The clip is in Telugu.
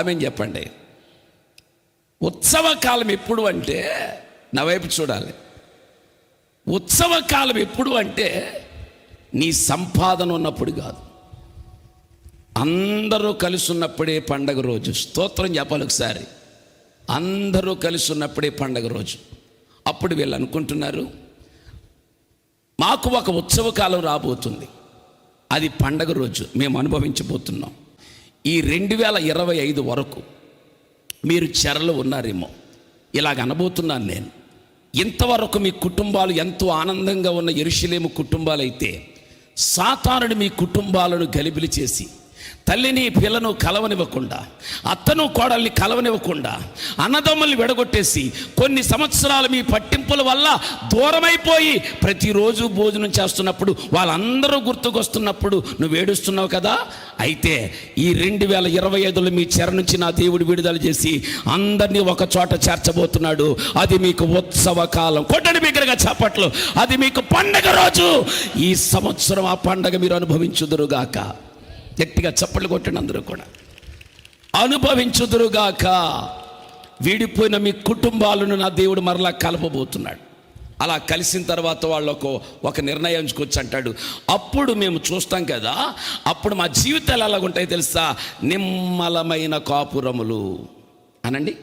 ఆమె చెప్పండి? ఉత్సవ కాలం ఎప్పుడు అంటే నా వైపు చూడాలి. ఉత్సవ కాలం ఎప్పుడు అంటే నీ సంపాదన ఉన్నప్పుడు కాదు. అందరూ కలిసి ఉన్నప్పుడే పండగ రోజు. స్తోత్రం చెప్పాలి ఒకసారి. అందరూ కలిసి ఉన్నప్పుడే పండగ రోజు. అప్పుడు వీళ్ళు అనుకుంటున్నారు మాకు ఒక ఉత్సవ కాలం రాబోతుంది. అది పండగ రోజు. మేము అనుభవించబోతున్నాం. ఈ రెండు వేల ఇరవై ఐదు వరకు మీరు చెరలో ఉన్నారేమో. ఇలాగ అనబోతున్నాను నేను. ఇంతవరకు మీ కుటుంబాలు ఎంతో ఆనందంగా ఉన్న ఎరుషులేము కుటుంబాలైతే సాతానుడు మీ కుటుంబాలను గలిబిలి చేసి తల్లిని పిల్లను కలవనివ్వకుండా అత్తను కోడల్ని కలవనివ్వకుండా అన్నదమ్ముల్ని విడగొట్టేసి కొన్ని సంవత్సరాలు మీ పట్టింపుల వల్ల దూరమైపోయి ప్రతిరోజు భోజనం చేస్తున్నప్పుడు వాళ్ళందరూ గుర్తుకొస్తున్నప్పుడు నువ్వు ఏడుస్తున్నావు కదా? అయితే ఈ రెండు వేల ఇరవై ఐదులో మీ చెర నుంచి నా దేవుడు విడుదల చేసి అందరినీ ఒక చోట చేర్చబోతున్నాడు. అది మీకు ఉత్సవ కాలం. కొట్టడి బిగ్గరగా చప్పట్లు. అది మీకు పండగ రోజు. ఈ సంవత్సరం ఆ పండగ మీరు అనుభవించుదురుగాక. గట్టిగా చప్పట్లు కొట్టండి అందరూ కూడా. అనుభవించుదురుగాక. వీడిపోయిన మీ కుటుంబాలను నా దేవుడు మరలా కలపబోతున్నాడు. అలా కలిసిన తర్వాత వాళ్ళు ఒక ఒక నిర్ణయించుకొచ్చి అంటాడు అప్పుడు మేము చూస్తాం కదా అప్పుడు మా జీవితాలు ఎలాగుంటాయి ఉంటాయి తెలుసా? నిమ్మలమైన కాపురములు. అనండి?